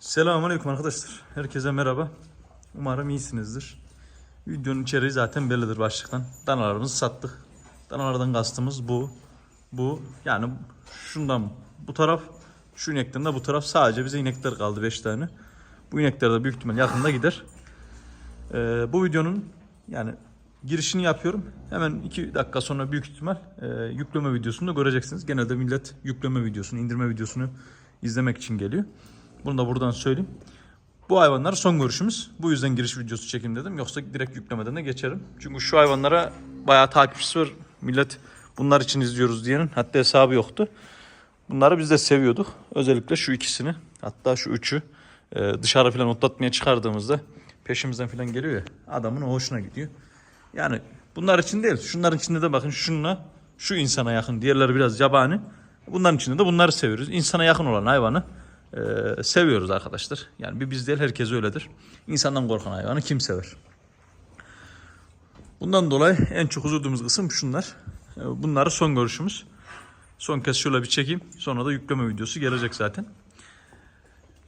Selamünaleyküm arkadaşlar. Herkese merhaba. Umarım iyisinizdir. Videonun içeriği zaten bellidir başlıktan. Danalarımızı sattık. Danalardan kastımız bu. Bu yani şundan bu taraf şu inekten de bu taraf sadece bize inekler kaldı 5 tane. Bu inekler de büyük ihtimal yakında gider. Ee, bu videonun yani girişini yapıyorum. Hemen 2 dakika sonra büyük ihtimal e, yükleme videosunu da göreceksiniz. Genelde millet yükleme videosunu, indirme videosunu izlemek için geliyor. Bunu da buradan söyleyeyim. Bu hayvanlar son görüşümüz. Bu yüzden giriş videosu çekeyim dedim. Yoksa direkt yüklemeden de geçerim. Çünkü şu hayvanlara bayağı takipçisi var. Millet bunlar için izliyoruz diyenin hatta hesabı yoktu. Bunları biz de seviyorduk. Özellikle şu ikisini. Hatta şu üçü. e, dışarı falan otlatmaya çıkardığımızda peşimizden falan geliyor ya. Adamın hoşuna gidiyor. Yani bunlar için değil. Şunların içinde de bakın şununla şu insana yakın. Diğerleri biraz yabani. Bunların içinde de bunları seviyoruz. İnsana yakın olan hayvanı e, seviyoruz arkadaşlar. Yani bir biz değil herkes öyledir. İnsandan korkan hayvanı kim sever? Bundan dolayı en çok üzüldüğümüz kısım şunlar. E, Bunları son görüşümüz. Son kez şöyle bir çekeyim. Sonra da yükleme videosu gelecek zaten.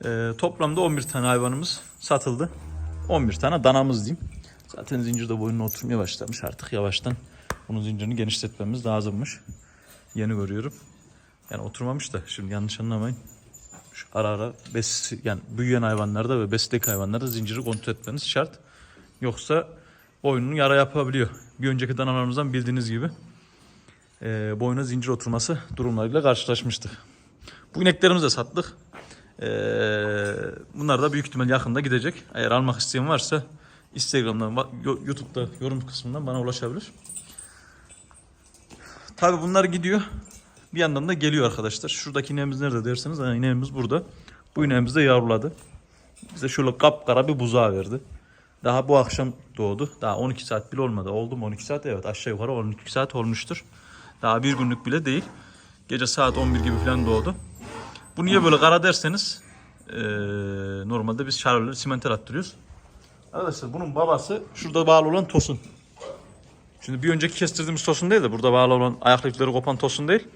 E, toplamda 11 tane hayvanımız satıldı. 11 tane danamız diyeyim. Zaten zincir de boynuna oturmaya başlamış artık yavaştan. Bunun zincirini genişletmemiz lazımmış. Yeni görüyorum. Yani oturmamış da şimdi yanlış anlamayın. Şu ara ara bes yani büyüyen hayvanlarda ve beslek hayvanlarda zinciri kontrol etmeniz şart. Yoksa boynunu yara yapabiliyor. Bir önceki danalarımızdan bildiğiniz gibi e, boyuna zincir oturması durumlarıyla karşılaşmıştık. Bu ineklerimizi de sattık. E, bunlar da büyük ihtimal yakında gidecek. Eğer almak isteyen varsa Instagram'dan, YouTube'da yorum kısmından bana ulaşabilir. Tabi bunlar gidiyor. Bir yandan da geliyor arkadaşlar. Şuradaki ineğimiz nerede derseniz ha, ineğimiz burada. Bu ineğimiz de yavruladı. Bize şöyle kapkara bir buzağı verdi. Daha bu akşam doğdu. Daha 12 saat bile olmadı. Oldu mu 12 saat? Evet aşağı yukarı 12 saat olmuştur. Daha bir günlük bile değil. Gece saat 11 gibi falan doğdu. Bu niye böyle kara derseniz eee, normalde biz şarjörleri simenter attırıyoruz. Arkadaşlar bunun babası şurada bağlı olan Tosun. Şimdi bir önceki kestirdiğimiz tosun değil de burada bağlı olan ayak lifleri kopan tosun değil.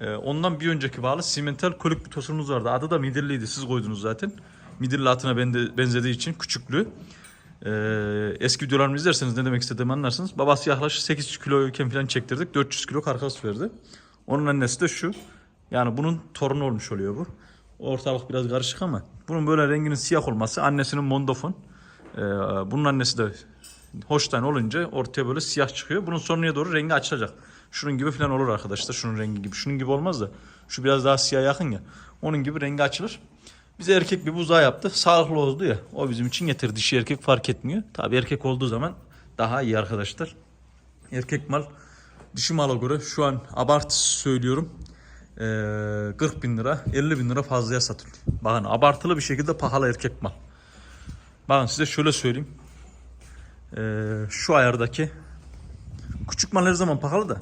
Ee, ondan bir önceki bağlı simental kolik bir tosunumuz vardı. Adı da midilliydi. Siz koydunuz zaten. Midilli atına benzediği için küçüklüğü. Ee, eski videolarımı izlerseniz ne demek istediğimi anlarsınız. Babası yaklaşık 8 kiloyken falan çektirdik. 400 kilo karkas verdi. Onun annesi de şu. Yani bunun torunu olmuş oluyor bu. Ortalık biraz karışık ama bunun böyle renginin siyah olması annesinin mondofon. Ee, bunun annesi de hoştan olunca ortaya böyle siyah çıkıyor. Bunun sonuna doğru rengi açılacak. Şunun gibi falan olur arkadaşlar. Şunun rengi gibi. Şunun gibi olmaz da. Şu biraz daha siyah yakın ya. Onun gibi rengi açılır. Bize erkek bir buzağı yaptı. Sağlıklı oldu ya. O bizim için yeter. Dişi erkek fark etmiyor. Tabi erkek olduğu zaman daha iyi arkadaşlar. Erkek mal dişi mala göre şu an abart söylüyorum. Ee, 40 bin lira 50 bin lira fazlaya satılıyor. Bakın abartılı bir şekilde pahalı erkek mal. Bakın size şöyle söyleyeyim. Ee, şu ayardaki küçük mal her zaman pahalı da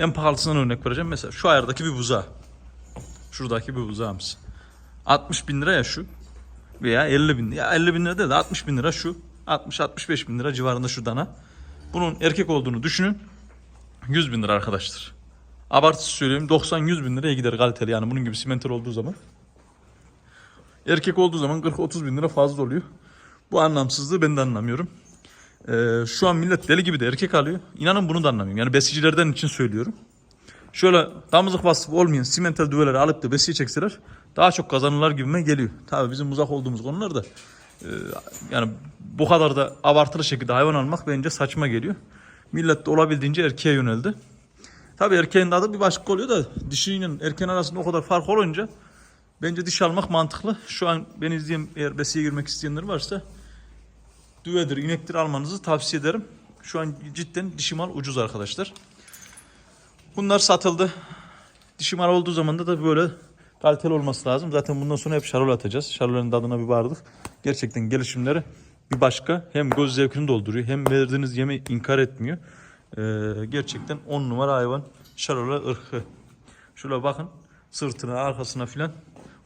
en pahalısından örnek vereceğim. Mesela şu ayardaki bir buzağı. Şuradaki bir buzağımız. 60 bin lira ya şu. Veya 50 bin. Ya 50 bin lira değil de 60 bin lira şu. 60-65 bin lira civarında şu dana. Bunun erkek olduğunu düşünün. 100 bin lira arkadaşlar. Abartısız söyleyeyim 90-100 bin liraya gider kaliteli yani bunun gibi simental olduğu zaman. Erkek olduğu zaman 40-30 bin lira fazla oluyor. Bu anlamsızlığı ben de anlamıyorum. Ee, şu an millet deli gibi de erkek alıyor. İnanın bunu da anlamıyorum. Yani besicilerden için söylüyorum. Şöyle damızlık vasfı olmayan simental düveleri alıp da besiye çekseler daha çok kazanırlar gibime geliyor. Tabii bizim uzak olduğumuz konular da e, yani bu kadar da abartılı şekilde hayvan almak bence saçma geliyor. Millet de olabildiğince erkeğe yöneldi. Tabii erkeğin adı bir başka oluyor da dişiyle erkeğin arasında o kadar fark olunca bence dişi almak mantıklı. Şu an beni izleyen eğer besiye girmek isteyenler varsa düvedir, inektir almanızı tavsiye ederim. Şu an cidden dişi mal ucuz arkadaşlar. Bunlar satıldı. Dişi mal olduğu zaman da böyle kaliteli olması lazım. Zaten bundan sonra hep şarol atacağız. Şarolların tadına bir vardık. Gerçekten gelişimleri bir başka. Hem göz zevkini dolduruyor hem verdiğiniz yemi inkar etmiyor. Ee, gerçekten 10 numara hayvan. Şarola ırkı. Şöyle bakın sırtına arkasına filan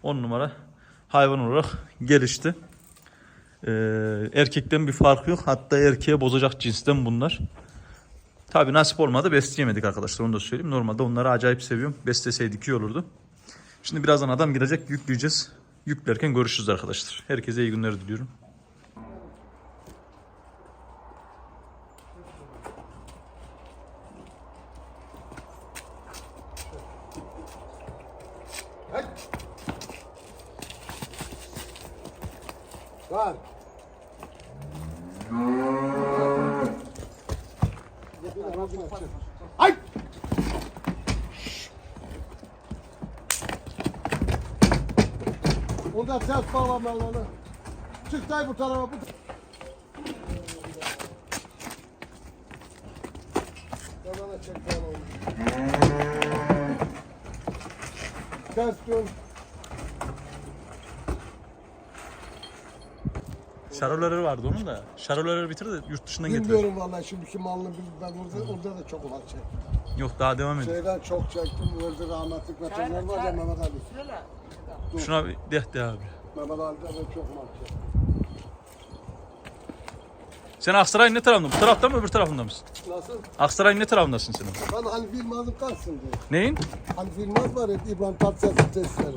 10 numara hayvan olarak gelişti. Ee, erkekten bir fark yok. Hatta erkeğe bozacak cinsten bunlar. Tabi nasip olmadı besleyemedik arkadaşlar onu da söyleyeyim. Normalde onları acayip seviyorum. Besleseydik iyi olurdu. Şimdi birazdan adam girecek yükleyeceğiz. Yüklerken görüşürüz arkadaşlar. Herkese iyi günler diliyorum. Var. Ay! Ses bağlama onu. Çık day bu tarafa bu. Bana çek bağlama. Ters dön. Şaroları vardı onun da. Şaroları bitir de yurt dışından getir. Bilmiyorum vallahi şimdiki malını ben orada, orada da çok çektim. Yok daha devam edin. Şeyden çok çektim. Orada rahmetlik veteriner var ya Mehmet Ali. Şuna bir de de abi. Mehmet Ali'de ben çok çektim. Sen Aksaray'ın ne tarafında? Bu tarafta mı öbür tarafında mısın? Nasıl? Aksaray'ın ne tarafındasın sen? Ben Bilmaz'ım kalsın diye. Neyin? Hani Bilmaz var ya İbrahim Tatlıses'in testleri.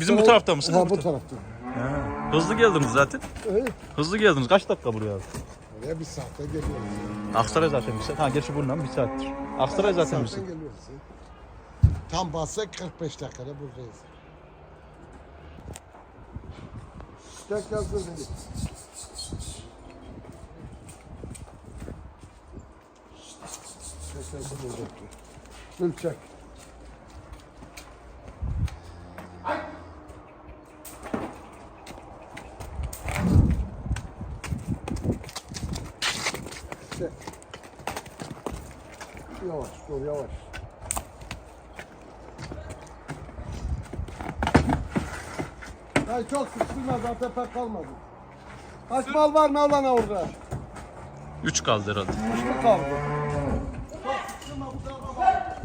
Bizim bu tarafta mısın? Ha bu tarafta. Ha. Hızlı geldiniz zaten. Ee, Hızlı geldiniz. Kaç dakika buraya? Oraya bir saatte geliyoruz. Aksaray zaten bir saat. Ha gerçi bundan bir saattir. Aksaray zaten bir Saatten saat. geliyoruz. Tam bassak 45 dakikada buradayız. Tek yazdım dedi. Tek yazdım. Çek. Yavaş dur yavaş. Ay çok sıkıştırma zaten pek kalmadı. Kaç mal var ne olana orada? 3 kaldı herhalde. Üç mü kaldı? Çok sıkıştırma bu tarafa bak.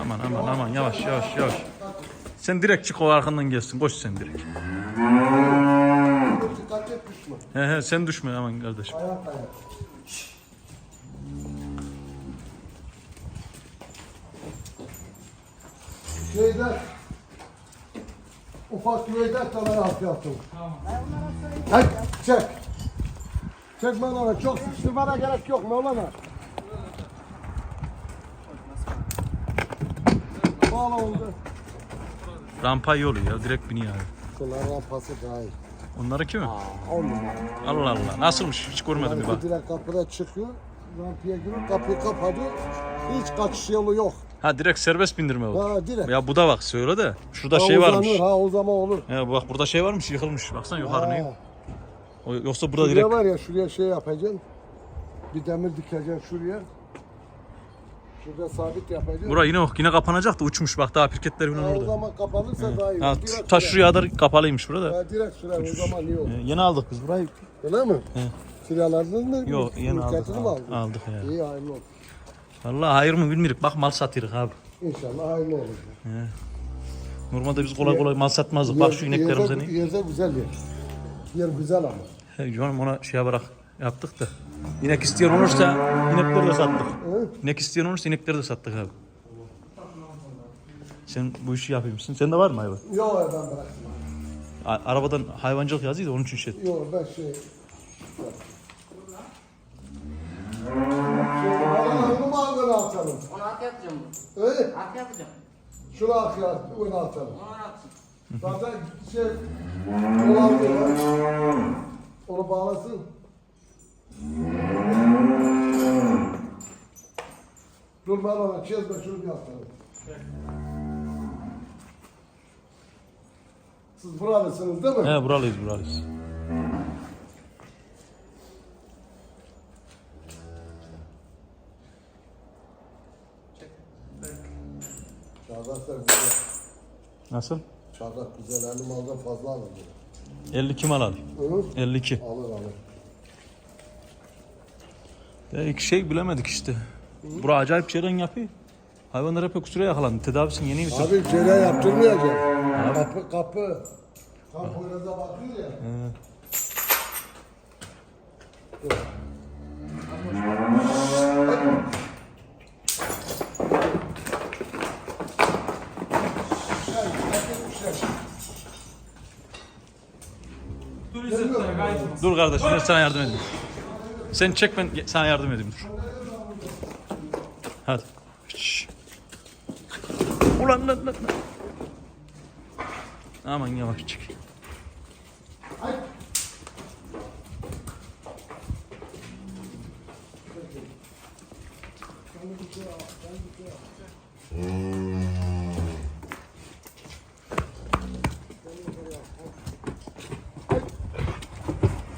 Aman aman aman yavaş yavaş yavaş. Sen direkt çık o arkandan gelsin. Koş sen direkt. Dikkat et düşme. He he sen düşme aman kardeşim. Ayak ayak. Şeyde ufak güveyde kalaya atıyorsun. Tamam. Hadi çek. Çek Mevlana çok sıkıştırmana gerek yok Mevlana. Bağla oldu. Rampa yolu ya direkt biniyor abi. Bunlar rampası daha iyi. Onları kimi? Aa, on numara. Allah Allah. Nasılmış hiç görmedim bir bak. Direkt kapıda çıkıyor. Rampaya giriyor. Kapıyı kapadı. Hiç kaçış yolu yok. Ha direkt serbest bindirme bu. Ha direkt. Ya bu da bak söyle de. Şurada Ha, şey uzanır, varmış. Ha o zaman olur. He bak burada şey varmış yıkılmış. Baksana yukarı Ha. ne? O, yoksa burada Şuraya direkt var ya şuraya şey yapacaksın. Bir demir dikeceksin şuraya. Şurada sabit yapacaksın. Bura yine yok. Yine kapanacak da uçmuş bak daha pirketler falan Ha, o orada. zaman kapanırsa daha iyi. Ha, Direkt ta şuraya kadar kapalıymış burada. Ha, direkt sürer o zaman iyi olur. He, yeni aldık biz burayı. Öyle mi? Kiraladın mı? Yok yeni aldık. Mülkiyetini mi Aldık, aldın? aldık ya. İyi hayırlı olsun. Vallahi hayır mı bilmiyoruz. Bak mal satırız abi. İnşallah hayırlı olur. Normalde biz kolay kolay mal satmazdık. Bak şu ineklerimize Yerde, ne? yerde güzel yer. Yer güzel ama. He, Canım ona şey yaparak yaptık da. İnek isteyen olursa inekleri de sattık. İnek isteyen olursa inekleri de sattık abi. Sen bu işi yapıyor musun? Sende var mı hayvan? Yok ben bıraktım. A- arabadan hayvancılık yazıydı onun için şey. Yok ben şey... Bunu mangala atalım. Onu arkaya atacağım. Öyle. Arkaya atacağım. Şunu arkaya oyuna atalım. Onu atsın. Zaten şey... Onu bağlasın. Dur ben ona çizme şunu bir atalım. Siz buralısınız değil mi? He buralıyız buralıyız. Çağdak da güzel. Nasıl? Çağdak güzel. Elli maldan fazla alır. 52 mal al. Hı? 52. Alır alır. İki şey bilemedik işte. Bura acayip şeyden yapıyor. Hayvanlar hep kusura yakalandı. Tedavisini yeni bitir. Abi şeyler yaptırmayacak. Kapı kapı. Tam Poyraz'a bakıyor ya. Dur kardeşim ben sana yardım edeyim. Sen çek ben sana yardım edeyim dur. Hadi. Şşş. Ulan lan lan. lan. Aman yavaş çık.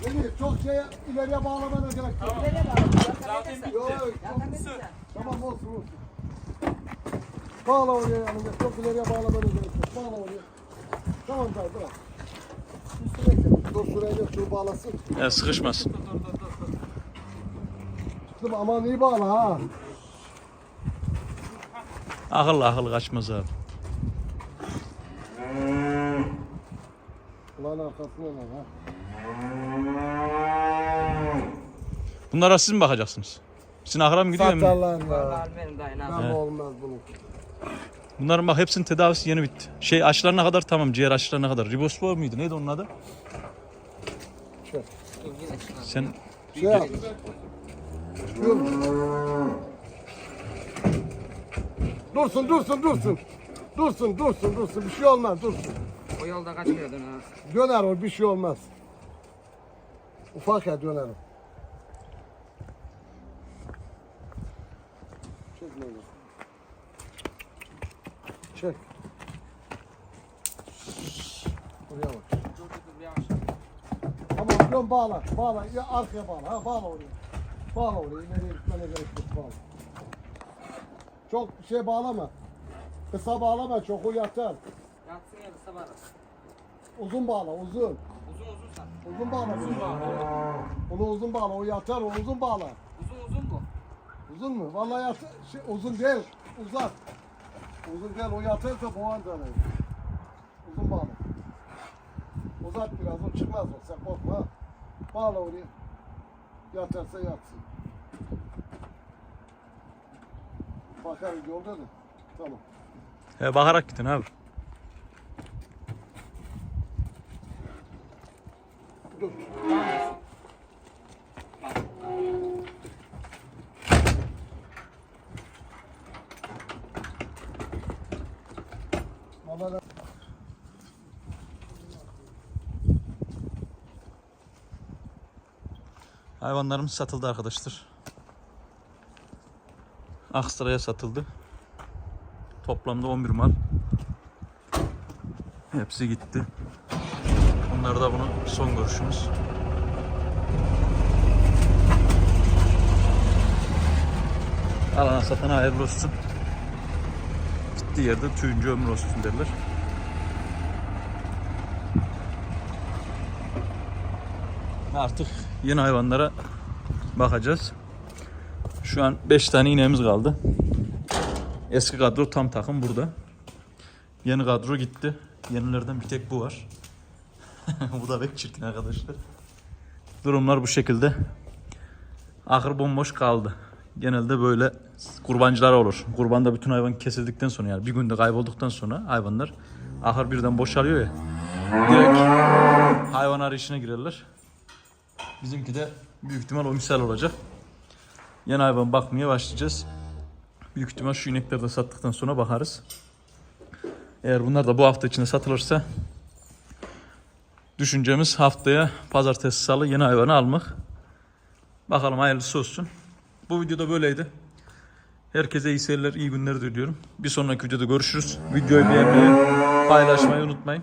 Beni çok şey ileriye bağlamana gerek yok. Yok, yok. Tamam olsun olsun. Bağla oraya yanında. Çok ileriye bağlamana gerek yok. Bağla oraya. Tamam dayı bırak. Üstüne gel. Dur şuraya gel. Şunu bağlasın. Ya sıkışmaz. Kızım aman iyi bağla ha. Akıllı akıllı kaçmaz abi. Ulan arkasına lan ha. Bunlara siz mi bakacaksınız? Sizin ahıra mı gidiyor mu? Satarlar ya. Vallahi benim dayı ne yapayım? Ama olmaz bunun. Bunların bak hepsinin tedavisi yeni bitti. Şey aşılarına kadar tamam ciğer aşılarına kadar. Ribospor muydu? Neydi onun adı? Şey, Sen şey. Dur. Dursun dursun dursun. Dursun dursun dursun. Bir şey olmaz dursun. O yolda kaçmıyordun ha. Döner o bir şey olmaz. Ufak ya döner o. Çek böyle. Çek. Buraya bak. Tamam dön bağla. Bağla. Ya arkaya bağla. Ha bağla oraya. Bağla oraya. İleriye gitmene gerek yok. Bağla. Çok şey bağlama. Kısa bağlama. Çok o yatar. Yatsın ya kısa bağla. Uzun bağla. Uzun. Uzun uzun sen. Uzun bağla. Uzun bağla. Onu uzun bağla. O yatar. O uzun bağla. Uzun uzun bu. Uzun mu? Vallahi yat şey, uzun değil. Uzat. Uzun değil. O yatarsa boğar sana. Uzun bağla. Uzat biraz. O çıkmaz o. Sen korkma. Bağla oraya. Yatarsa yatsın. Bakarız yolda da. Tamam. he, bakarak gidin abi. Dur. Vallahi Hayvanlarımız satıldı arkadaşlar. Aksaray'a satıldı. Toplamda 11 mal. Hepsi gitti. Bunlar da bunu son görüşümüz. Alana satana hayırlı olsun. Gittiği yerde tüyüncü ömür olsun derler. Artık yeni hayvanlara bakacağız. Şu an 5 tane ineğimiz kaldı. Eski kadro tam takım burada. Yeni kadro gitti. Yenilerden bir tek bu var. bu da pek çirkin arkadaşlar. Durumlar bu şekilde. Ahır bomboş kaldı. Genelde böyle kurbancılar olur. Kurbanda bütün hayvan kesildikten sonra yani bir günde kaybolduktan sonra hayvanlar ahır birden boşalıyor ya. Direkt hayvan arayışına girerler. Bizimki de büyük ihtimal o misal olacak. Yeni hayvan bakmaya başlayacağız. Büyük ihtimal şu inekleri de sattıktan sonra bakarız. Eğer bunlar da bu hafta içinde satılırsa düşüncemiz haftaya pazartesi salı yeni hayvanı almak. Bakalım hayırlısı olsun. Bu videoda böyleydi. Herkese iyi seyirler, iyi günler diliyorum. Bir sonraki videoda görüşürüz. Videoyu beğenmeyi, paylaşmayı unutmayın.